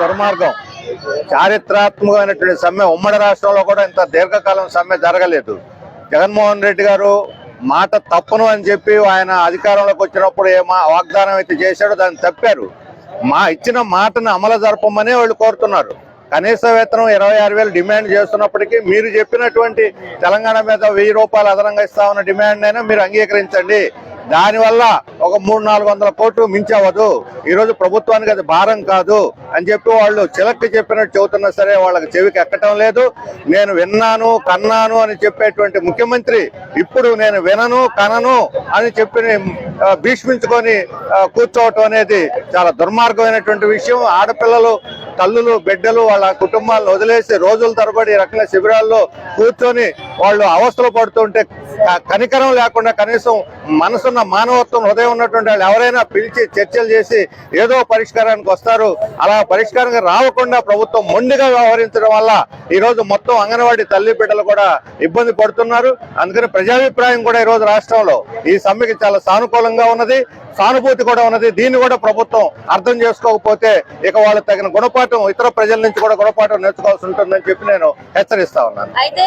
దుర్మార్గం. చారిత్రాత్మకమైనటువంటి సమ్మె ఉమ్మడి రాష్ట్రంలో కూడా ఇంత దీర్ఘకాలం సమ్మె జరగలేదు. జగన్మోహన్ రెడ్డి గారు మాట తప్పను అని చెప్పి ఆయన అధికారంలోకి వచ్చినప్పుడు ఏ వాగ్దానం అయితే చేశాడో దాన్ని తప్పారు. మా ఇచ్చిన మాటను అమలు జరపమని వాళ్ళు కోరుతున్నారు. కనీస వేతనం ఇరవై ఆరు వేలు డిమాండ్ చేస్తున్నప్పటికీ మీరు చెప్పినటువంటి తెలంగాణ మీద వెయ్యి రూపాయలు అదనంగా ఇస్తామన్న డిమాండ్ అయినా మీరు అంగీకరించండి. దానివల్ల ఒక మూడు నాలుగు వందల కోట్లు మించవదు. ఈరోజు ప్రభుత్వానికి అది భారం కాదు అని చెప్పి వాళ్ళు చిలక్కి చెప్పినట్టు చెబుతున్నా సరే వాళ్ళకి చెవికి ఎక్కటం లేదు. నేను విన్నాను కన్నాను అని చెప్పేటువంటి ముఖ్యమంత్రి ఇప్పుడు నేను వినను కనను అని చెప్పి భీష్మించుకొని కూర్చోవటం అనేది చాలా దుర్మార్గమైనటువంటి విషయం. ఆడపిల్లలు తల్లులు బిడ్డలు వాళ్ళ కుటుంబాలను వదిలేసి రోజుల తరబడి ఈ రకంగా శిబిరాల్లో కూర్చొని వాళ్ళు అవస్థలు పడుతుంటే కనికరం లేకుండా కనీసం మనసున్న మానవత్వం హృదయం ఉన్నటువంటి వాళ్ళు ఎవరైనా పిలిచి చర్చలు చేసి ఏదో పరిష్కారానికి వస్తారు. అలా పరిష్కారంగా రావకుండా ప్రభుత్వం మొండిగా వ్యవహరించడం వల్ల ఈ రోజు మొత్తం అంగన్వాడీ తల్లి బిడ్డలు కూడా ఇబ్బంది పడుతున్నారు. అందుకని ప్రజాభిప్రాయం కూడా ఈ రోజు రాష్ట్రంలో ఈ సమ్మెకి చాలా సానుకూలంగా ఉన్నది సానుభూతి కూడా ఉన్నది. దీన్ని కూడా ప్రభుత్వం అర్థం చేసుకోకపోతే ఇక వాళ్ళు తగిన గుణపాఠం ఇతర ప్రజల నుంచి కూడా గుణపాఠం నేర్చుకోవాల్సి ఉంటుందని చెప్పి నేను హెచ్చరిస్తా ఉన్నాను. అయితే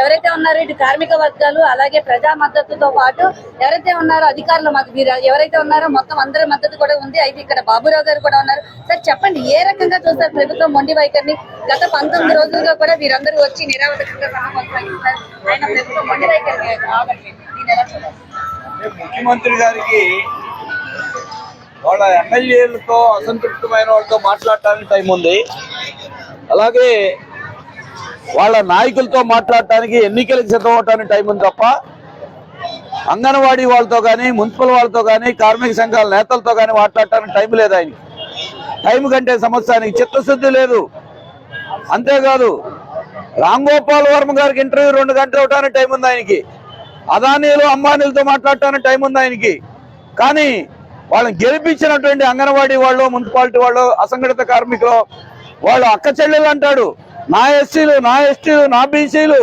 ఎవరైతే ఉన్నారో ఇటు కార్మిక వర్గాలు అలాగే ప్రజా మద్దతుతో పాటు ఎవరైతే ఉన్నారో అధికారుల మద్దతు ఎవరైతే ఉన్నారో మొత్తం అందరి మద్దతు కూడా ఉంది. అయితే ఇక్కడ బాబురావు గారు కూడా ఉన్నారు. సార్ చెప్పండి ఏ రకంగా చూస్తారు ప్రభుత్వం మొండి వైఖరిని? గత పంతొమ్మిది రోజులుగా కూడా వీరందరూ వచ్చి నిరావధకంగా కొనసాగిస్తారు ఆయన ప్రభుత్వం మొండి వైఖరిని ముఖ్యమంత్రి గారికి వాళ్ళ ఎమ్మెల్యేలతో అసంతృప్తమైన వాళ్ళతో మాట్లాడటానికి టైం ఉంది. అలాగే వాళ్ళ నాయకులతో మాట్లాడటానికి ఎన్నికలకు సిద్ధం అవటానికి టైం ఉంది తప్ప అంగన్వాడీ వాళ్ళతో కానీ మున్సిపల్ వాళ్ళతో కానీ కార్మిక సంఘాల నేతలతో కానీ మాట్లాడటానికి టైం లేదు ఆయన టైం కంటే సమస్య ఆయనకి చిత్తశుద్ధి లేదు. అంతేకాదు రామ్ గోపాల్ వర్మ గారికి ఇంటర్వ్యూ రెండు గంటలు ఇవ్వడానికి టైం ఉంది ఆయనకి. అదానీలు అంబానీలతో మాట్లాడటానికి టైం ఉంది ఆయనకి. కానీ వాళ్ళని గెలిపించినటువంటి అంగన్వాడీ వాళ్ళు మున్సిపాలిటీ వాళ్ళు అసంఘటిత కార్మికులు వాళ్ళు అక్క చెల్లెలు అంటాడు. నా ఎస్సీలు నా ఎస్టీలు నా బీసీలు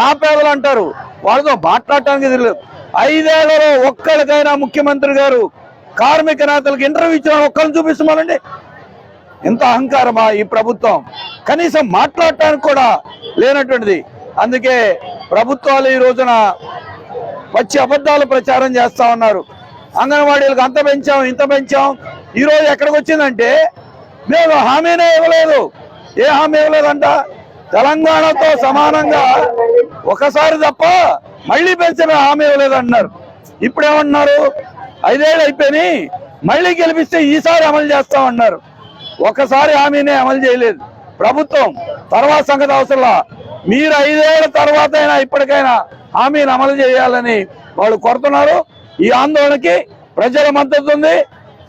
నా పేదలు అంటారు. వాళ్ళతో మాట్లాడటానికి తెలియదు ఐదేళ్ళలో ఒక్కడికైనా ముఖ్యమంత్రి గారు కార్మిక నేతలకు ఇంటర్వ్యూ ఇచ్చిన ఒక్కరిని చూపిస్తామనండి ఎంత అహంకారమా ఈ ప్రభుత్వం? కనీసం మాట్లాడటానికి కూడా లేనటువంటిది. అందుకే ప్రభుత్వాలు ఈ రోజున వచ్చి అబద్ధాలు ప్రచారం చేస్తా ఉన్నారు. అంగన్వాడీలకు అంత పెంచాం ఇంత పెంచాం. ఈరోజు ఎక్కడికి వచ్చిందంటే మేము హామీనే ఇవ్వలేదు. ఏ హామీ ఇవ్వలేదంట. తెలంగాణతో సమానంగా ఒకసారి తప్ప మళ్ళీ పెంచిన హామీ ఇవ్వలేదంటున్నారు ఇప్పుడు ఏమంటున్నారు ఐదేళ్ళు అయిపోయినాయి మళ్ళీ గెలిపిస్తే ఈసారి అమలు చేస్తామన్నారు ఒకసారి హామీనే అమలు చేయలేదు. ప్రభుత్వం తర్వాత సంగతి అవసరంలా. మీరు ఐదేళ్ళ తర్వాత అయినా ఇప్పటికైనా హామీని అమలు చేయాలని వాళ్ళు కోరుతున్నారు. ఈ ఆందోళనకి ప్రజల మద్దతు ఉంది.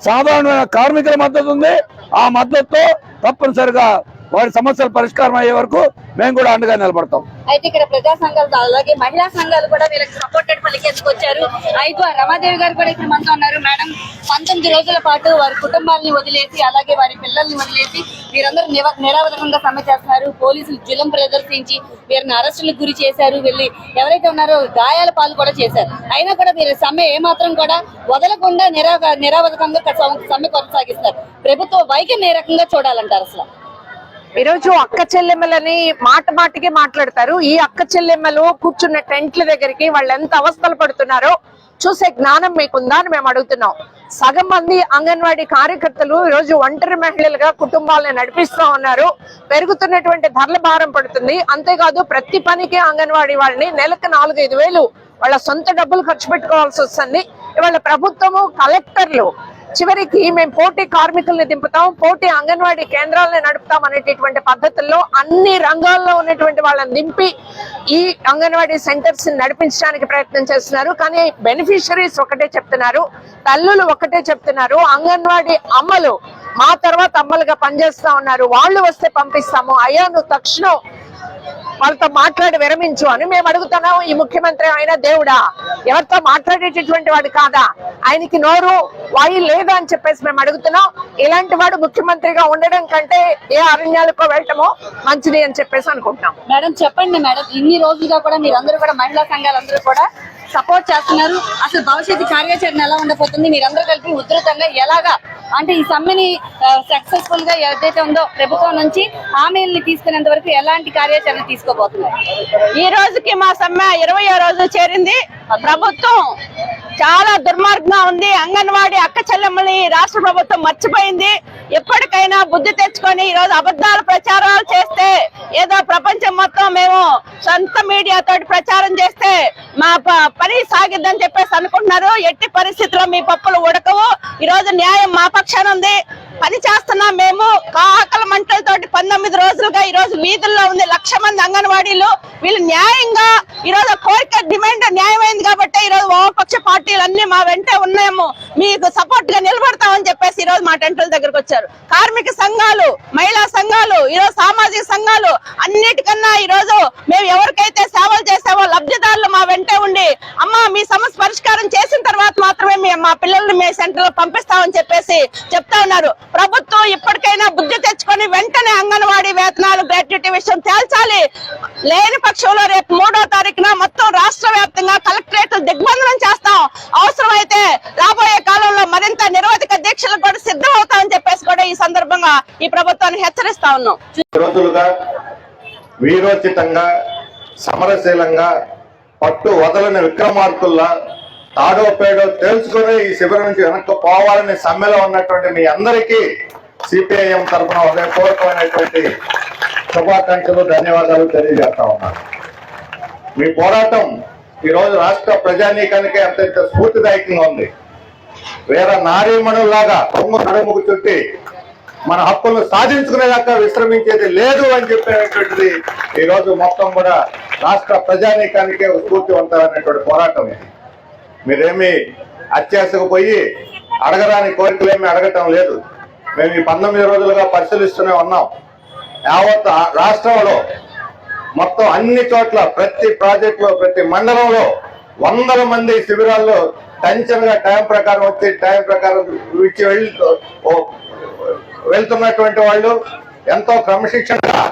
సాధారణమైన కార్మికుల మద్దతు ఉంది. ఆ మద్దతుతో తప్పనిసరిగా వారి సమస్యలు పరిష్కారం అయ్యే వరకు మేము కూడా అండగా నిలబడతాం. అయితే ఇక్కడ ప్రజా సంఘాలు అలాగే మహిళా సంఘాలు కూడా వీళ్ళకి సపోర్టెడ్ పలికేందుకు వచ్చారు అయితే రమాదేవి గారు కూడా ఇక్కడ మనతో ఉన్నారు. మేడం పంతొమ్మిది రోజుల పాటు వారి కుటుంబాలని వదిలేసి అలాగే వారి పిల్లల్ని వదిలేసి వీరందరూ నివ నిరావధకంగా సమ్మె చేస్తున్నారు. పోలీసులు జులం ప్రదర్శించి వీరిని అరెస్టులకు గురి చేశారు. వెళ్ళి ఎవరైతే ఉన్నారో గాయాల పాలు కూడా చేశారు. అయినా కూడా వీరి సమ్మె ఏమాత్రం కూడా వదలకుండా నిరా నిరావధకంగా సమ్మె కొనసాగిస్తారు. ప్రభుత్వ వైఖరిని ఏ రకంగా చూడాలంటారు అసలు? ఈరోజు అక్క చెల్లెమ్మలని మాట మాటికే మాట్లాడతారు. ఈ అక్క చెల్లెమ్మలు కూర్చున్న టెంట్ల దగ్గరికి వాళ్ళు ఎంత అవస్థలు పడుతున్నారో చూసే జ్ఞానం మీకుందా అని మేము అడుగుతున్నాం. సగం మంది అంగన్వాడీ కార్యకర్తలు ఈరోజు ఒంటరి మహిళలుగా కుటుంబాలను నడిపిస్తూ ఉన్నారు. పెరుగుతున్నటువంటి ధరల భారం పడుతుంది. అంతేకాదు ప్రతి పనికి అంగన్వాడీ వాళ్ళని నెలకు నాలుగైదు వేలు వాళ్ళ సొంత డబ్బులు ఖర్చు పెట్టుకోవాల్సి వస్తుంది. ఇవాళ ప్రభుత్వము కలెక్టర్లు చివరికి మేము పోటీ కార్మికుల్ని దింపుతాం పోటీ అంగన్వాడీ కేంద్రాలను నడుపుతాం అనేటటువంటి పద్ధతుల్లో అన్ని రంగాల్లో ఉన్నటువంటి వాళ్ళని దింపి ఈ అంగన్వాడీ సెంటర్స్ నడిపించడానికి ప్రయత్నం చేస్తున్నారు. కానీ బెనిఫిషరీస్ ఒకటే చెప్తున్నారు తల్లులు ఒకటే చెప్తున్నారు అంగన్వాడీ అమ్మలు మా తర్వాత అమ్మలుగా పనిచేస్తా ఉన్నారు. వాళ్ళు వస్తే పంపిస్తాము. అయ్యా నువ్వు తక్షణం వాళ్ళతో మాట్లాడి విరమించు అని మేము అడుగుతున్నాం ఈ ముఖ్యమంత్రి ఆయన దేవుడా ఎవరితో మాట్లాడేటటువంటి వాడు కాదా? ఆయనకి నోరు వాయి లేదా అని చెప్పేసి మేము అడుగుతున్నాం. ఇలాంటి వాడు ముఖ్యమంత్రిగా ఉండడం కంటే ఏ అరణ్యాలకో వెళ్ళటమో మంచిది అని చెప్పేసి అనుకుంటున్నాం. మేడం చెప్పండి మేడం ఇన్ని రోజులుగా కూడా మీరందరూ కూడా మహిళా సంఘాలందరూ కూడా సపోర్ట్ చేస్తున్నారు. అసలు భవిష్యత్తు కార్యాచరణ ఎలా ఉండబోతుంది? మీరందరూ కలిపి ఉధృతంగా ఎలాగా అంటే ఈ సమ్మెని సక్సెస్ఫుల్గా ఏదైతే ఉందో ప్రభుత్వం నుంచి హామీలని తీసుకునేంత వరకు ఎలాంటి కార్యాచరణ తీసుకోబోతున్నారు? ఈ రోజుకి మా సమ్మె ఇరవై రోజు చేరింది. ప్రభుత్వం చాలా దుర్మార్గంగా ఉంది. అంగన్వాడీ అక్క చెల్లెమ్మని రాష్ట్ర ప్రభుత్వం మర్చిపోయింది. ఎప్పటికైనా బుద్ధి తెచ్చుకొని ఈ రోజు అబద్ధాలు ప్రచారాలు చేస్తే ఏదో ప్రపంచం మొత్తం మేము సొంత మీడియా తోటి ప్రచారం చేస్తే మా పని సాగిద్దని చెప్పేసి అనుకుంటున్నారు. ఎట్టి పరిస్థితుల్లో మీ పప్పులు ఉడకవు. ఈ రోజు న్యాయం మా పక్షాన ఉంది. పని చేస్తున్నాం మేము. కాకల మంటలతోటి పంతొమ్మిది రోజులుగా ఈ రోజు వీధుల్లో ఉంది. లక్ష మంది అంగన్వాడీలు. వీళ్ళు న్యాయంగా ఈ రోజు కోరిక డిమాండ్ న్యాయమైంది కాబట్టి ఈ రోజు వామపక్ష పార్టీలు అన్ని మా వెంటే ఉన్నాము. మీకు సపోర్ట్గా నిలబడతామని చెప్పేసి ఈ రోజు మా టెంట్ల దగ్గరకు వచ్చారు. కార్మిక సంఘాలు మహిళా సంఘాలు ఈ రోజు సామాజిక సంఘాలు అన్నిటికన్నా ఈ రోజు మేము ఎవరికైతే సేవలు చేసామో లబ్ధిదారులు మా వెంటే ఉండి అమ్మా మీ సమస్య పరిష్కారం చేసిన తర్వాత మాత్రమే మేము మా పిల్లల్ని మీ సెంటర్లో పంపిస్తామని చెప్పేసి చెప్తా ఉన్నారు. ప్రభుత్వం ఇప్పటికైనా బుద్ధి తెచ్చుకొని వెంటనే అంగన్వాడీ వేతనాలు గ్రాట్యుటీ విషయం తేల్చాలి. లేని పక్షంలో రేపు మూడో తారీఖున మొత్తం రాష్ట్ర వ్యాప్తంగా కలెక్టరేట్ దిగ్బంధనం చేస్తాం. అవసరమైతే రాబోయే కాలంలో మరింత నిరోధక దీక్షలకు కూడా సిద్ధం అవుతామని చెప్పేసి కూడా ఈ సందర్భంగా ఈ ప్రభుత్వాన్ని హెచ్చరిస్తా ఉన్నాం. వీరోచితంగా సమరశీలంగా పట్టు వదలని విక్రమార్కుల్లా తాడో పేడో తెలుసుకుని ఈ శిబిరం నుంచి వెనక్కి పోవాలని సమ్మెలో ఉన్నటువంటి మీ అందరికీ సిపిఐఎం తరఫున హృదయపూర్వకమైనటువంటి శుభాకాంక్షలు ధన్యవాదాలు తెలియజేస్తా ఉన్నాను. మీ పోరాటం ఈ రోజు రాష్ట్ర ప్రజానీకానికి అత్యంత స్ఫూర్తిదాయకంగా ఉంది. వేరే నారీమణులాగా కొమ్ము కడుముకు చుట్టి మన హక్కులను సాధించుకునేదాకా విశ్రమించేది లేదు అని చెప్పేటువంటిది ఈరోజు మొత్తం కూడా రాష్ట్ర ప్రజానీకానికే స్ఫూర్తివంతమైనటువంటి పోరాటం ఇది. మీరేమి అత్యాశకు పోయి అడగరాని కోరికలేమి అడగటం లేదు. మేము ఈ పంతొమ్మిది రోజులుగా పరిశీలిస్తూనే ఉన్నాం. యావత్ రాష్ట్రంలో మొత్తం అన్ని చోట్ల ప్రతి ప్రాజెక్టులో ప్రతి మండలంలో వందల మంది శిబిరాల్లో టెన్షన్గా టైం ప్రకారం వచ్చి టైం ప్రకారం విడిచి వెళ్ళి వెళ్తున్నటువంటి వాళ్ళు ఎంతో క్రమశిక్షణగా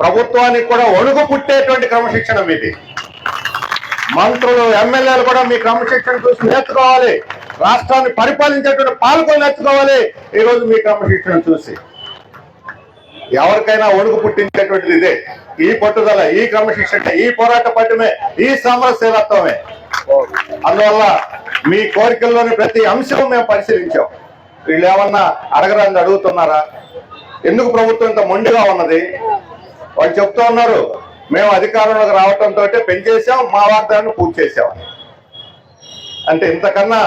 ప్రభుత్వానికి కూడా ఒడుగు పుట్టేటువంటి క్రమశిక్షణ మీది మంత్రులు ఎమ్మెల్యేలు కూడా మీ క్రమశిక్షణ చూసి నేర్చుకోవాలి. రాష్ట్రాన్ని పరిపాలించేటువంటి పాలకులు నేర్చుకోవాలి. ఈ రోజు మీ క్రమశిక్షణ చూసి. ఎవరికైనా ఒడుగు పుట్టించేటువంటిది ఇదే. ఈ పట్టుదల ఈ క్రమశిక్షణ ఈ పోరాట పట్టుమే ఈ సమరశీలత్వమే అందువల్ల మీ కోరికల్లోని ప్రతి అంశం మేము పరిశీలించాం. వీళ్ళు ఏమన్నా అడగరాని అడుగుతున్నారా? ఎందుకు ప్రభుత్వం ఇంత మొండిగా ఉన్నది? వాళ్ళు చెప్తూ ఉన్నారు మేము అధికారంలోకి రావడంతో పెంచేసాం మా వాగ్దానాన్ని పూర్తి చేసాం అంటే ఇంతకన్నా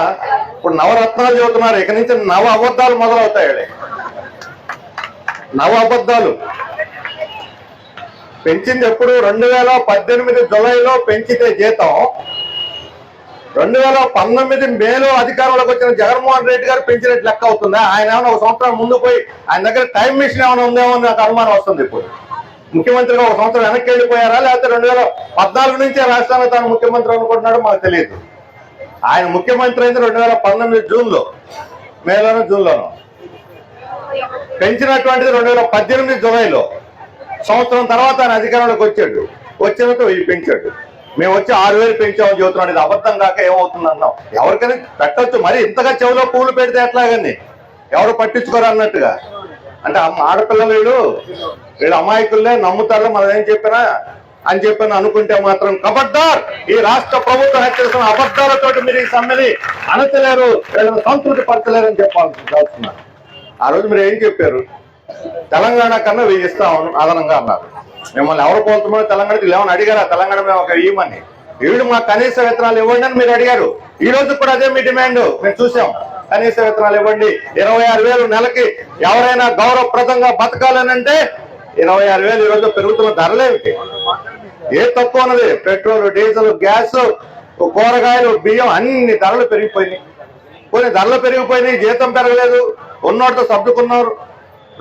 ఇప్పుడు నవరత్నాలు చెబుతున్నారు ఇక నుంచి నవ అబద్ధాలు మొదలవుతాయి నవ అబద్ధాలు. పెంచింది ఎప్పుడు? రెండు వేల పద్దెనిమిది జులైలో పెంచితే జీతం రెండు వేల పంతొమ్మిది మేలో అధికారంలోకి వచ్చిన జగన్మోహన్ రెడ్డి గారు పెంచినట్టు లెక్క అవుతుందా? ఆయన ఏమైనా ఒక సంవత్సరం ముందు పోయి ఆయన దగ్గర టైం మిషన్ ఏమైనా ఉందేమో నాకు అనుమానం వస్తుంది ఇప్పుడు. ముఖ్యమంత్రిగా ఒక సంవత్సరం వెనక్కి వెళ్ళిపోయారా? లేకపోతే రెండు వేల పద్నాలుగు నుంచే రాష్ట్రానికి తాను ముఖ్యమంత్రి అనుకుంటున్నాడో? మాకు తెలియదు ఆయన ముఖ్యమంత్రి అయింది రెండు వేల పంతొమ్మిది జూన్లో మేలోనో జూన్లోనో. పెంచినటువంటిది రెండు వేల పద్దెనిమిది జులైలో. సంవత్సరం తర్వాత ఆయన అధికారంలోకి వచ్చాడు. వచ్చినట్టు పెంచాడు. మేము వచ్చి ఆరు వేలు పెంచామని చెబుతున్నాడు ఇది అబద్ధం కాక ఏమవుతుంది అన్నాం. ఎవరికైనా పెట్టచ్చు. మరి ఇంతగా చెవిలో పూలు పెడితే ఎట్లాగండి? ఎవరు పట్టించుకోరు అన్నట్టుగా. అంటే ఆడపిల్లలు వీళ్ళు వీళ్ళు అమాయకుల్లే నమ్ముతారు. మనం ఏం చెప్పినా? అని చెప్పని అనుకుంటే మాత్రం కబడ్డార్. ఈ రాష్ట్ర ప్రభుత్వం హెచ్చరిస్తున్న అబద్ధాలతో మీరు ఈ సమ్మెని అనచలేరు వీళ్ళని సంతృప్తి పరచలేరు అని చెప్పాల్సి ఆ రోజు మీరు ఏం చెప్పారు? తెలంగాణ కన్నా వెయ్యి ఇస్తాం అదనంగా అన్నారు. మిమ్మల్ని ఎవరు కోరుతున్నారో తెలంగాణకి లేవని అడిగారా. తెలంగాణ మేము ఒక ఇవ్వమని వీళ్ళు మా కనీస వేతనాలు ఇవ్వండి అని మీరు అడిగారు. ఈ రోజు కూడా అదే మీ డిమాండ్. మేము చూసాం. కనీస వేతనాలు ఇవ్వండి. ఇరవై ఆరు వేలు నెలకి ఎవరైనా గౌరవప్రదంగా బతకాలనంటే ఇరవై ఆరు వేలు ఈ పెరుగుతున్న ధరలేమిటి ఏ తక్కువ ఉన్నది? పెట్రోల్ డీజిల్ గ్యాస్ కూరగాయలు బియ్యం అన్ని ధరలు పెరిగిపోయినాయి. కొన్ని ధరలు పెరిగిపోయినాయి. జీతం పెరగలేదు. ఉన్నోడితో సర్దుకున్నారు.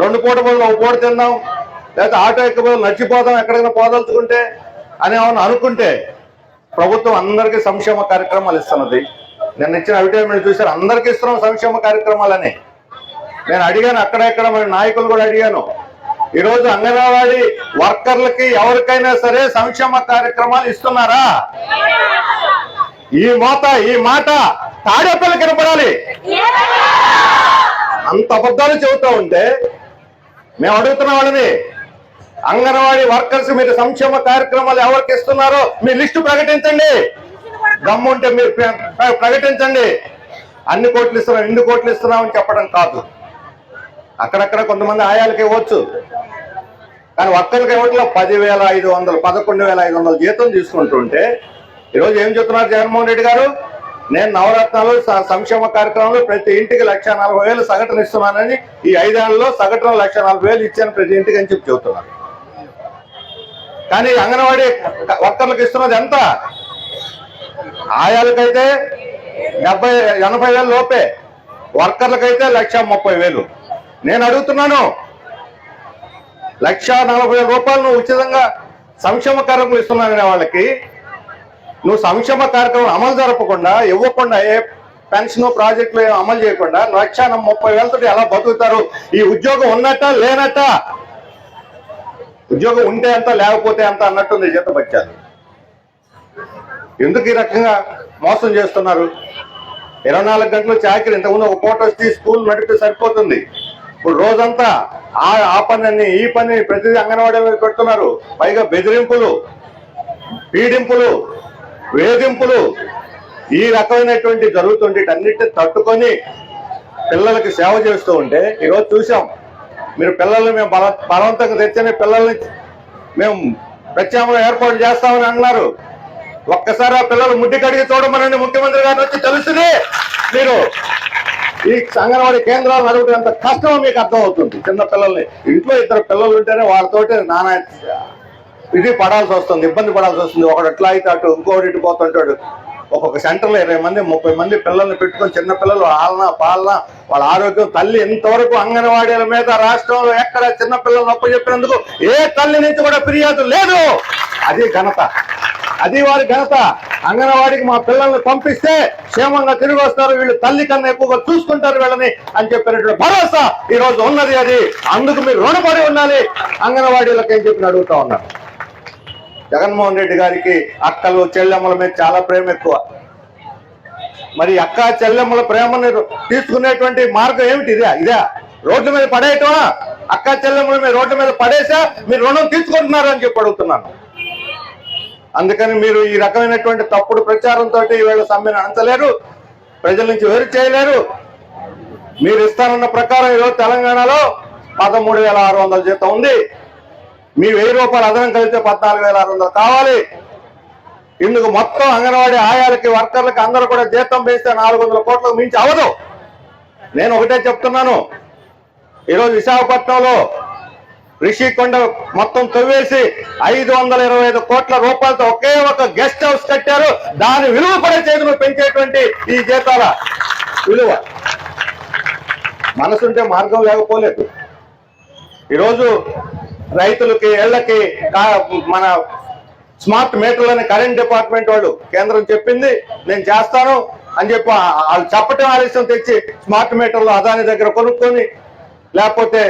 రెండు పూట బదులు ఒక పూట తిందాం లేకపోతే ఆటో ఎక్కబోదు నడిచిపోదాం ఎక్కడికైనా పోదలుచుకుంటే అని ఏమన్నా అనుకుంటే ప్రభుత్వం అందరికీ సంక్షేమ కార్యక్రమాలు ఇస్తున్నది. నేను ఇచ్చిన అడ్వర్టైజ్మెంట్ చూశారు అందరికీ ఇస్తున్నాం సంక్షేమ కార్యక్రమాలని. నేను అడిగాను అక్కడెక్కడ మరి నాయకులు కూడా అడిగాను. ఈరోజు రోజు అంగన్వాడీ వర్కర్లకి ఎవరికైనా సరే సంక్షేమ కార్యక్రమాలు ఇస్తున్నారా? ఈ మోత ఈ మాట తాడేపల్లి కనపడాలి. అంత అబద్ధాలు చెబుతా ఉంటే మేము అడుగుతున్న వాళ్ళని అంగన్వాడీ వర్కర్స్ మీరు సంక్షేమ కార్యక్రమాలు ఎవరికి ఇస్తున్నారో మీ లిస్టు ప్రకటించండి. దమ్ముంటే మీరు ప్రకటించండి. అన్ని కోట్లు ఇస్తున్నాం ఎన్ని కోట్లు ఇస్తున్నామని చెప్పడం కాదు. అక్కడక్కడ కొంతమంది ఆయాలకి ఇవ్వచ్చు. కానీ ఒక్కరికి ఇవ్వట్లో పదివేల ఐదు వందలు పదకొండు వేల ఐదు వందలు జీతం తీసుకుంటుంటే ఈరోజు ఏం చెప్తున్నారు జగన్మోహన్ రెడ్డి గారు? నేను నవరత్నాలు సంక్షేమ కార్యక్రమంలో ప్రతి ఇంటికి లక్ష నలభై వేలు సగటున ఇస్తున్నానని ఈ ఐదేళ్ళలో సగటున లక్ష నలభై వేలు ఇచ్చాను ప్రతి ఇంటికి అని చెప్పి చెబుతున్నారు. కానీ అంగన్వాడీ వర్కర్లకు ఇస్తున్నది ఎంత? ఆయాలకైతే డెబ్బై ఎనభై వేలు లోపే. వర్కర్లకైతే లక్ష ముప్పై వేలు. నేను అడుగుతున్నాను లక్ష నలభై వేల రూపాయలు నువ్వు ఉచితంగా సంక్షేమ కార్యక్రమం ఇస్తున్నావు వాళ్ళకి నువ్వు సంక్షేమ కార్యక్రమం అమలు జరపకుండా ఇవ్వకుండా ఏ పెన్షన్ ప్రాజెక్టులు అమలు చేయకుండా లక్ష ముప్పై వేలతో ఎలా బతుకుతారు? ఈ ఉద్యోగం ఉన్నట్ట లేనట్ట? ఉద్యోగం ఉంటే అంత లేకపోతే అంత అన్నట్టుంది జీతపత్యాలు. ఎందుకు ఈ రకంగా మోసం చేస్తున్నారు? ఇరవై నాలుగు గంటలు చాకరీ ఇంతకుముందు ఒక పూట వచ్చి స్కూల్ నడిపితే సరిపోతుంది. ఇప్పుడు రోజంతా ఆ ఆ పని ఈ పని ప్రతిదీ అంగన్వాడీ మీద పెడుతున్నారు. పైగా బెదిరింపులు పీడింపులు వేధింపులు ఈ రకమైనటువంటి జరుగుతుంటే అన్నిటిని తట్టుకొని పిల్లలకి సేవ చేస్తూ ఉంటే ఈరోజు చూసాం మీరు పిల్లల్ని మేము బల బలవంతంగా తెచ్చని పిల్లల్ని మేము ప్రత్యామ్నాయం ఏర్పాటు చేస్తామని అన్నారు. ఒక్కసారి ఆ పిల్లలు ముడ్డి కడిగి చూడమనండి ముఖ్యమంత్రి గారిని వచ్చి తెలుస్తుంది మీరు ఈ అంగన్వాడీ కేంద్రాలు అడుగుతే ఎంత కష్టమో మీకు అర్థమవుతుంది. చిన్న పిల్లల్ని ఇంట్లో ఇద్దరు పిల్లలు ఉంటేనే వాళ్ళతోటి నానా ఇది పడాల్సి వస్తుంది ఇబ్బంది పడాల్సి వస్తుంది. ఒకడు ఎట్లా అయితే అటు ఇంకోటి ఇటు పోతుంటాడు. ఒక్కొక్క సెంటర్లో ఇరవై మంది ముప్పై మంది పిల్లల్ని పెట్టుకొని చిన్న పిల్లలు ఆలన పాలన వాళ్ళ ఆరోగ్యం తల్లి ఇంతవరకు అంగన్వాడీల మీద రాష్ట్రంలో ఎక్కడ చిన్న పిల్లలు నొప్పి చెప్పినందుకు ఏ తల్లి నుంచి కూడా ఫిర్యాదు లేదు. అది ఘనత. అది వారి ఘనత. అంగన్వాడికి మా పిల్లల్ని పంపిస్తే క్షేమంగా తిరిగి వస్తారు. వీళ్ళు తల్లి కన్నా ఎక్కువగా చూసుకుంటారు వీళ్ళని అని చెప్పినటువంటి భరోసా ఈ రోజు ఉన్నది అది. అందుకు మీరు రుణపడి ఉండాలి. అంగన్వాడీలకు ఏం చెప్పి అడుగుతా ఉన్నారు. జగన్మోహన్ రెడ్డి గారికి అక్కలు చెల్లెమ్మల మీద చాలా ప్రేమ ఎక్కువ. మరి అక్క చెల్లెమ్మల ప్రేమని తీసుకునేటువంటి మార్గం ఏమిటి? ఇదే ఇదే. రోడ్ల మీద పడేయటమా? అక్క చెల్లెమ్మల మీద రోడ్ల మీద పడేసా? మీరు రుణం తీసుకుంటున్నారు అని చెప్పి అడుగుతున్నాను. అందుకని మీరు ఈ రకమైనటువంటి తప్పుడు ప్రచారంతో ఈవేళ సమ్మెను అంచలేరు ప్రజల నుంచి వేరు చేయలేరు. మీరు ఇస్తానన్న ప్రకారం ఈరోజు తెలంగాణలో పదమూడు వేల ఆరు వందల జీతం ఉంది. మీ వెయ్యి రూపాయలు అదనం కలిపితే పద్నాలుగు వేల ఆరు వందలు కావాలి. ఇందుకు మొత్తం అంగన్వాడీ ఆయాలకి వర్కర్లకి అందరూ కూడా జీతం వేస్తే నాలుగు వందల కోట్లకు మించి అవదు నేను ఒకటే చెప్తున్నాను. ఈరోజు విశాఖపట్నంలో రిషికొండ మొత్తం తవ్వేసి ఐదు వందల ఇరవై ఐదు కోట్ల రూపాయలతో ఒకే ఒక గెస్ట్ హౌస్ కట్టారు. దాని విలువ పడే చేతులు పెంచేటువంటి ఈ జీతాల విలువ. మనసుంటే మార్గం లేకపోలేదు. ఈరోజు రైతులకి ఇళ్ళకి మన స్మార్ట్ మీటర్లని కరెంట్ డిపార్ట్మెంట్ వాళ్ళు కేంద్రం చెప్పింది నేను చేస్తాను అని చెప్పి వాళ్ళు చెప్పటం ఆలస్యం తెచ్చి స్మార్ట్ మీటర్లు అదాని దగ్గర కొనుక్కొని లేకపోతే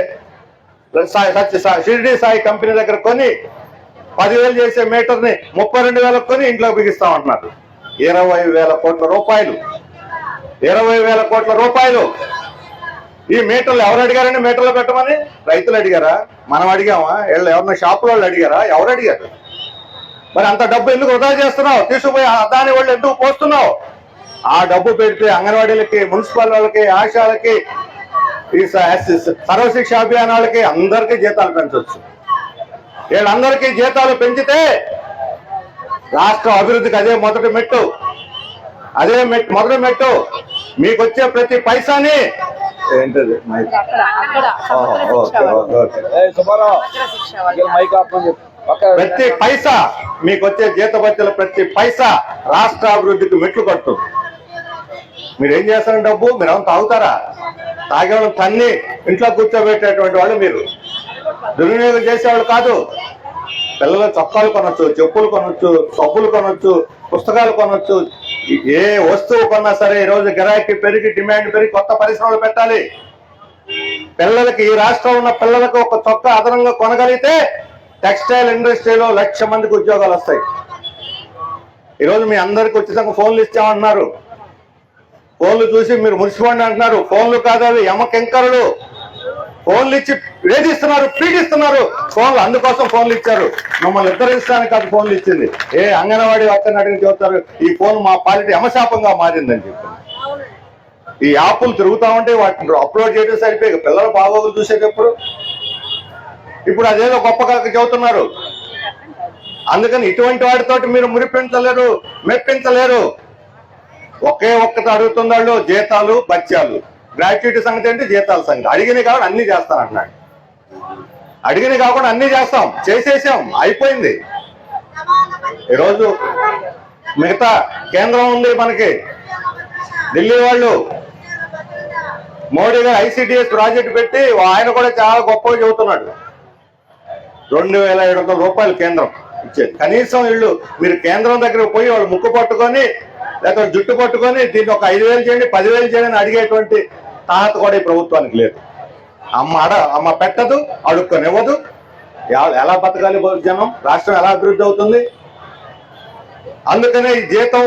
సాయి సత్య సాయి షిరిడి సాయి కంపెనీ దగ్గర కొని పదివేలు చేసే మీటర్ని ముప్పై రెండు వేలకు కొని ఇంట్లో బిగిస్తామంటున్నారు ఇరవై వేల కోట్ల రూపాయలు. ఇరవై వేల కోట్ల రూపాయలు. ఈ మీటర్లు ఎవరు అడిగారండి మీటర్లు పెట్టమని? రైతులు అడిగారా? మనం అడిగామా? వీళ్ళు ఎవరిన షాపుల వాళ్ళు అడిగారా? ఎవరు అడిగారు? మరి అంత డబ్బు ఎందుకు వృధా చేస్తున్నావు? తీసుకుపోయి ఆ దాని వాళ్ళు ఎందుకు పోస్తున్నావు? ఆ డబ్బు పెడితే అంగన్వాడీలకి మున్సిపల్ వాళ్ళకి ఆశాలకి ఈ సర్వశిక్ష అభియాన్ వాళ్ళకి అందరికీ జీతాలు పెంచవచ్చు వీళ్ళందరికీ జీతాలు పెంచితే రాష్ట్ర అభివృద్ధికి అదే మొదటి మెట్టు. అదే మెట్టు మొదటి మెట్టు. మీకు వచ్చే ప్రతి పైసాని ఏంటది? మైక్. ఓహో, ఓకే, ఓకే, ఓకే. ఏ సుబ్బారావు ఇక్కడ మైక్ ఆఫ్ అని చెప్పు. పక్క ప్రతి పైసా మీకు వచ్చే జీతభత్యాల ప్రతి పైసా రాష్ట్ర అభివృద్ధికి మెట్లు కడుతుంది మీరు ఏం చేస్తారు డబ్బు? మీరు ఏమైనా తాగుతారా? తాగే వాళ్ళని తన్ని ఇంట్లో కూర్చోబెట్టేటువంటి వాళ్ళు మీరు. దుర్వినియోగం చేసేవాళ్ళు కాదు. పిల్లల చొక్కాలు కొనొచ్చు చెప్పులు కొనొచ్చు సబ్బులు కొనొచ్చు పుస్తకాలు కొనవచ్చు ఏ వస్తువు కొన్నా సరే ఈ రోజు గిరాకీ పెరిగి డిమాండ్ పెరిగి కొత్త పరిశ్రమలు పెట్టాలి. పిల్లలకి ఈ రాష్ట్రంలో ఉన్న పిల్లలకు ఒక చొక్క అదనంగా కొనగలిగితే టెక్స్టైల్ ఇండస్ట్రీలో లక్ష మందికి ఉద్యోగాలు వస్తాయి. ఈరోజు మీ అందరికి వచ్చేసాక ఫోన్లు ఇచ్చామంటున్నారు ఫోన్లు చూసి మీరు మురిసిపోండి అంటున్నారు. ఫోన్లు కాదు అవి యమకెంకరులు. ఫోన్లు ఇచ్చి వేధిస్తున్నారు పీడిస్తున్నారు. ఫోన్లు అందుకోసం ఫోన్లు ఇచ్చారు. మమ్మల్ని ఉత్తరించడానికి కాదు ఫోన్లు ఇచ్చింది. ఏ అంగన్వాడీ వర్కర్ని అడిగి చెబుతారు ఈ ఫోన్ మా పాలిటీ అమశాపంగా మారిందని చెప్పి ఈ యాప్లు తిరుగుతా ఉంటే వాటిని అప్లోడ్ చేయడం సరిపోయి పిల్లల బాగోగులు చూసేటప్పుడు. ఇప్పుడు అదేదో గొప్ప కలక చెబుతున్నారు. అందుకని ఇటువంటి వాటితోటి మీరు మురిపించలేరు మెప్పించలేరు. ఒకే ఒక్కటి అడుగుతున్నాళ్ళు జీతాలు బత్యాలు. గ్రాట్యుటీ సంగతి ఏంటి? జీతాల సంగతి. అడిగినవి కాబట్టి అన్ని చేస్తాను అంటున్నాడు అడిగినవి కాకుండా అన్ని చేస్తాం. చేసేసాం. అయిపోయింది. ఈరోజు మిగతా కేంద్రం ఉంది మనకి. ఢిల్లీ వాళ్ళు మోడీ గారు ఐసిడిఎస్ ప్రాజెక్ట్ పెట్టి ఆయన కూడా చాలా గొప్పగా చెబుతున్నాడు. రెండు వేల ఏడు వందల రూపాయలు కేంద్రం ఇచ్చేది. కనీసం వీళ్ళు మీరు కేంద్రం దగ్గర పోయి వాళ్ళు ముక్కు పట్టుకొని లేకపోతే జుట్టు పట్టుకొని దీన్ని ఒక ఐదు వేలు చేయండి పదివేలు చేయండి అడిగేటువంటి తాత కూడా ఈ ప్రభుత్వానికి లేదు. అమ్మ అడ అమ్మ పెట్టదు అడుక్కొనివ్వదు. ఎలా బతకాలి జనం? రాష్ట్రం ఎలా అభివృద్ధి అవుతుంది? అందుకనే ఈ జీతం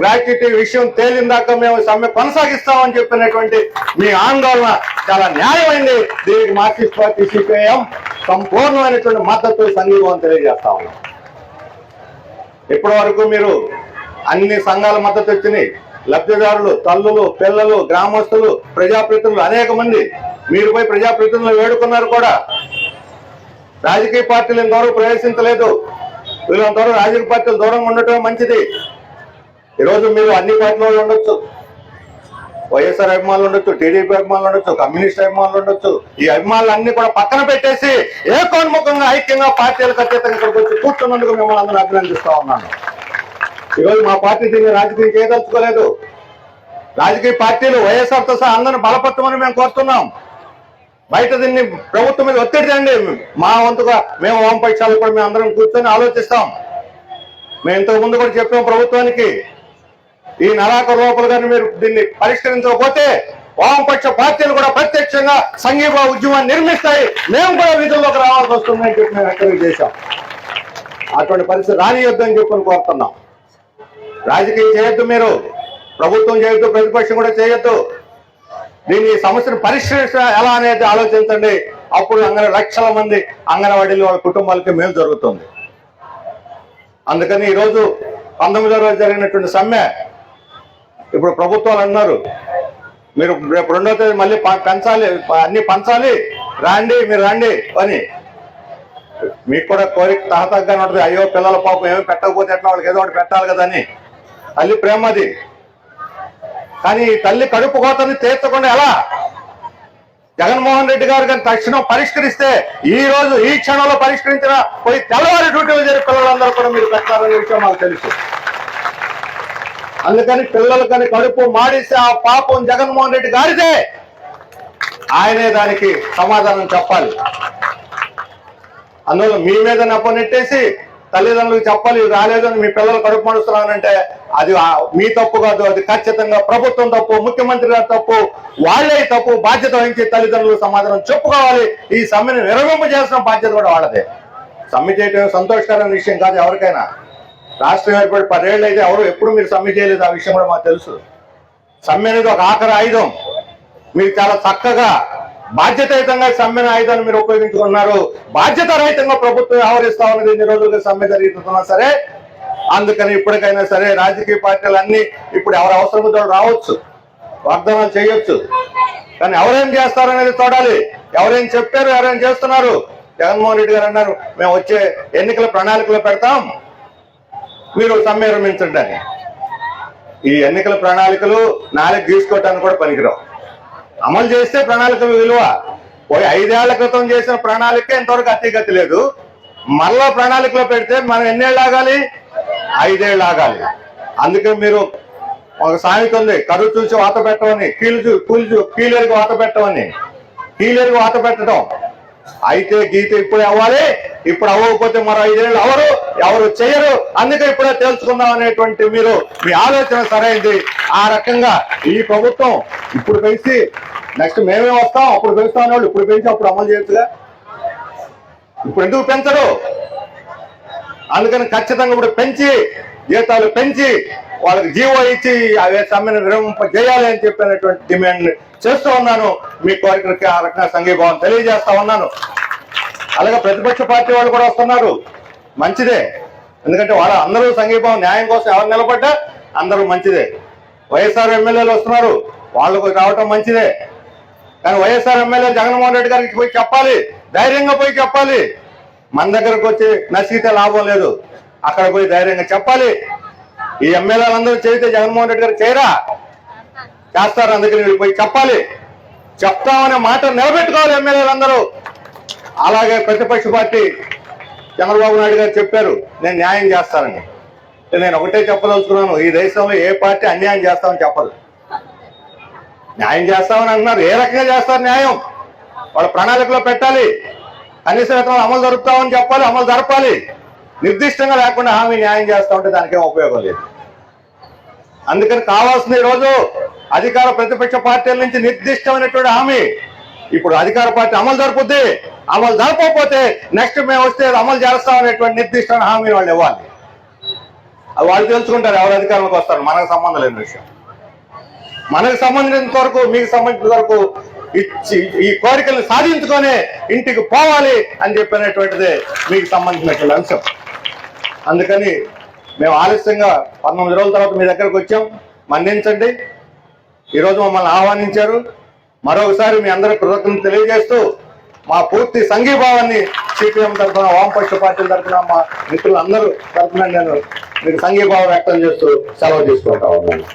గ్రాట్యుటీ విషయం తేలిందాక మేము సమ్మె కొనసాగిస్తామని చెప్పినటువంటి మీ ఆందోళన చాలా న్యాయమైంది. దీనికి మార్క్సిస్ట్ పార్టీ సిపిఐఎం సంపూర్ణమైనటువంటి మద్దతు సంఘీభావం తెలియజేస్తా ఉన్నాం. ఇప్పటి వరకు మీరు అన్ని సంఘాల మద్దతు వచ్చినాయి లబ్ధిదారులు తల్లులు పిల్లలు గ్రామస్తులు ప్రజాప్రతినిధులు అనేక మంది మీరు పోయి ప్రజాప్రతినిధులు వేడుకున్నారు కూడా. రాజకీయ పార్టీలు ఇంతవరకు ప్రవేశించలేదు. వీళ్ళంతవరకు రాజకీయ పార్టీలు దూరంగా ఉండటమే మంచిది. ఈరోజు మీరు అన్ని పార్టీలలో ఉండొచ్చు. వైఎస్ఆర్ అభిమానులు ఉండొచ్చు టీడీపీ అభిమానులు ఉండొచ్చు కమ్యూనిస్ట్ అభిమానులు ఉండొచ్చు. ఈ అభిమానులు అన్ని కూడా పక్కన పెట్టేసి ఏకోన్ముఖంగా ఐక్యంగా పార్టీలకు అత్యతంగా ఇక్కడికి వచ్చి కూర్చున్నందుకు మిమ్మల్ని అందరూ అభినందిస్తా ఉన్నాను. ఈరోజు మా పార్టీ దీన్ని రాజకీయం చేయదలుచుకోలేదు. రాజకీయ పార్టీలు వైఎస్ఆర్తో సహా అందరిని బలపడతామని మేము కోరుతున్నాం. బయట దీన్ని ప్రభుత్వం మీద ఒత్తిడి తెండి మా వంతుగా మేము వామపక్షాలు కూడా మేము అందరం కూర్చొని ఆలోచిస్తాం. మేము ఇంతకు ముందు కూడా చెప్పాం ప్రభుత్వానికి ఈ నరాక రూపాయలు కానీ మీరు దీన్ని పరిష్కరించకపోతే వామపక్ష పార్టీలు కూడా ప్రత్యక్షంగా సంఘీభావ ఉద్యమాన్ని నిర్మిస్తాయి. మేము కూడా విధుల్లోకి రావాల్సి వస్తుందని చెప్పి మేము హెచ్చరిక చేశాం. అటువంటి పరిస్థితి రానియొద్దని చెప్పని కోరుతున్నాం. రాజకీయం చేయొద్దు మీరు. ప్రభుత్వం చేయొద్దు ప్రతిపక్షం కూడా చేయొద్దు. దీన్ని ఈ సమస్యను పరిష్కరించడం ఎలా అనేది ఆలోచించండి. అప్పుడు అంగన లక్షల మంది అంగన్వాడీలు వాళ్ళ కుటుంబాలకి మేలు జరుగుతుంది. అందుకని ఈరోజు పంతొమ్మిదో రోజు జరిగినటువంటి సమ్మె ఇప్పుడు ప్రభుత్వాలు అన్నారు. మీరు రేపు రెండో తేదీ మళ్ళీ పెంచాలి అన్ని పంచాలి. రాండి మీరు రండి అని. మీకు కూడా కోరిక తహతగ్గానే ఉంటుంది. అయ్యో పిల్లల పాపం ఏమి పెట్టకపోతే ఎట్లా వాళ్ళకి ఏదో ఒకటి పెట్టాలి కదా అని. తల్లి ప్రేమ అది. కానీ తల్లి కడుపు కోతని తీర్చకుండా ఎలా? జగన్మోహన్ రెడ్డి గారు కానీ తక్షణం పరిష్కరిస్తే ఈ రోజు ఈ క్షణంలో పరిష్కరించిన పోయి తెల్లవారి డ్యూటీలు జరిగే పిల్లలందరూ కూడా మీరు పెట్టారనే విషయం మాకు తెలుసు. అందుకని పిల్లలు కానీ కడుపు మాడిస్తే ఆ పాపం జగన్మోహన్ రెడ్డి గారిదే. ఆయనే దానికి సమాధానం చెప్పాలి. అందులో మీ మీద నెప్పనెట్టేసి తల్లిదండ్రులకు చెప్పాలి రాలేదని మీ పిల్లలు కడుపు మడుస్తున్నానంటే అది మీ తప్పు కాదు అది ఖచ్చితంగా ప్రభుత్వం తప్పు ముఖ్యమంత్రి గారి తప్పు వాళ్ళే తప్పు బాధ్యత వహించి తల్లిదండ్రులకు సమాధానం చెప్పుకోవాలి. ఈ సమ్మెను విరమింప చేసిన బాధ్యత కూడా వాళ్ళదే. సమ్మె చేయటం సంతోషకరమైన విషయం కాదు ఎవరికైనా. రాష్ట్రం ఏర్పడి పదేళ్ళు అయితే ఎవరు ఎప్పుడు మీరు సమ్మె చేయలేదు ఆ విషయం కూడా మాకు తెలుసు. సమ్మె అనేది ఒక ఆఖరి ఆయుధం. మీరు చాలా చక్కగా బాధ్యతాయుతంగా సమ్మెను ఆయుధాన్ని మీరు ఉపయోగించుకున్నారు. బాధ్యత రహితంగా ప్రభుత్వం వ్యవహరిస్తా ఉన్నది ఇన్ని రోజులుగా సమ్మె జరుగుతున్నా సరే అందుకని ఇప్పటికైనా సరే రాజకీయ పార్టీలు అన్ని ఇప్పుడు ఎవరు అవసరం రావచ్చు. వాగ్దానాలు చేయొచ్చు. కానీ ఎవరేం చేస్తారనేది చూడాలి. ఎవరేం చెప్పారు ఎవరేం చేస్తున్నారు? జగన్మోహన్ రెడ్డి గారు అన్నారు మేము వచ్చే ఎన్నికల ప్రణాళికలో పెడతాం. మీరు సమ్మె విరమించండి ఈ ఎన్నికల ప్రణాళికలు నాలుగు తీసుకోవటానికి కూడా పనికిరావు. అమలు చేస్తే ప్రణాళిక విలువ. పోయి ఐదేళ్ళ క్రితం చేసిన ప్రణాళిక ఇంతవరకు అతిగతి లేదు. మళ్ళా ప్రణాళికలో పెడితే మనం ఎన్నేళ్ళు ఆగాలి? ఐదేళ్ళు ఆగాలి. అందుకే మీరు ఒక సామెత ఉంది కరువు చూసి వాత పెట్టమని కీలు చూ కూలి చూ వాత పెట్టమని కీలేరుగా వాత పెట్టడం. అయితే గీత ఇప్పుడు అవ్వాలి. ఇప్పుడు అవ్వకపోతే మరో ఐదేళ్ళు అవరు ఎవరు చేయరు అందుకే ఇప్పుడే తెలుసుకుందాం అనేటువంటి మీరు మీ ఆలోచన సరైంది. ఆ రకంగా ఈ ప్రభుత్వం ఇప్పుడు పెంచి నెక్స్ట్ మేమే వస్తాం అప్పుడు పెంచుతాం వాళ్ళు ఇప్పుడు పెంచి అప్పుడు అమలు చేయొచ్చుగా? ఇప్పుడు ఎందుకు పెంచరు? అందుకని ఖచ్చితంగా ఇప్పుడు పెంచి జీతాలు పెంచి వాళ్ళకి జీవో ఇచ్చి అవే సమ్మెను విరమింప చేయాలి అని చెప్పినటువంటి డిమాండ్ చేస్తూ ఉన్నాను. మీ కోరికలకి ఆ రకంగా సంఘీభావం తెలియజేస్తా ఉన్నాను. అలాగే ప్రతిపక్ష పార్టీ వాళ్ళు కూడా వస్తున్నారు. మంచిదే. ఎందుకంటే వాళ్ళ అందరూ సంఘీభావం న్యాయం కోసం ఎవరు నిలబడ్డా అందరూ మంచిదే. వైఎస్ఆర్ ఎమ్మెల్యేలు వస్తున్నారు. వాళ్ళకు రావటం మంచిదే. కానీ వైఎస్ఆర్ ఎమ్మెల్యే జగన్మోహన్ రెడ్డి గారికి పోయి చెప్పాలి. ధైర్యంగా పోయి చెప్పాలి. మన దగ్గరకు వచ్చి నసిగితే లాభం లేదు. అక్కడ పోయి ధైర్యంగా చెప్పాలి. ఈ ఎమ్మెల్యేలందరూ చేస్తే జగన్మోహన్ రెడ్డి గారు చేయరా చేస్తారు అందుకని వెళ్ళిపోయి చెప్పాలి. చెప్తామనే మాట నిలబెట్టుకోవాలి ఎమ్మెల్యేలందరూ. అలాగే ప్రతిపక్ష పార్టీ చంద్రబాబు నాయుడు గారు చెప్పారు నేను న్యాయం చేస్తానని. నేను ఒకటే చెప్పదలుచుకున్నాను ఈ దేశంలో ఏ పార్టీ అన్యాయం చేస్తామని చెప్పదు న్యాయం చేస్తామని అంటున్నారు ఏ రకంగా చేస్తారు న్యాయం? వాళ్ళ ప్రణాళికలో పెట్టాలి. కనీస వేతనాలు అమలు జరుపుతామని చెప్పాలి అమలు జరపాలి. నిర్దిష్టంగా లేకుండా హామీ న్యాయం చేస్తా ఉంటే దానికేం ఉపయోగం లేదు. అందుకని కావాల్సిన రోజు అధికార ప్రతిపక్ష పార్టీల నుంచి నిర్దిష్టమైనటువంటి హామీ. ఇప్పుడు అధికార పార్టీ అమలు జరుపుద్ది. అమలు జరపకపోతే నెక్స్ట్ మేము వస్తే అమలు చేస్తామనేటువంటి నిర్దిష్టమైన హామీ వాళ్ళు ఇవ్వాలి. అది వాళ్ళు తెలుసుకుంటారు ఎవరు అధికారంలోకి వస్తారు. మనకు సంబంధం లేని విషయం. మనకు సంబంధించినంత వరకు మీకు సంబంధించిన వరకు ఇచ్చి ఈ కోరికలను సాధించుకొని ఇంటికి పోవాలి అని చెప్పినటువంటిదే మీకు సంబంధించినటువంటి అంశం. అందుకని మేము ఆలస్యంగా పంతొమ్మిది రోజుల తర్వాత మీ దగ్గరకు వచ్చాం. మన్నించండి. ఈరోజు మమ్మల్ని ఆహ్వానించారు. మరొకసారి మీ అందరి కృతజ్ఞతలు తెలియజేస్తూ మా పూర్తి సంఘీభావాన్ని సిపిఎం తరఫున వామపక్ష పార్టీల తరఫున మా మిత్రులందరూ తరఫున నేను మీకు సంఘీభావం వ్యక్తం చేస్తూ సెలవు తీసుకుంటా ఉన్నాను.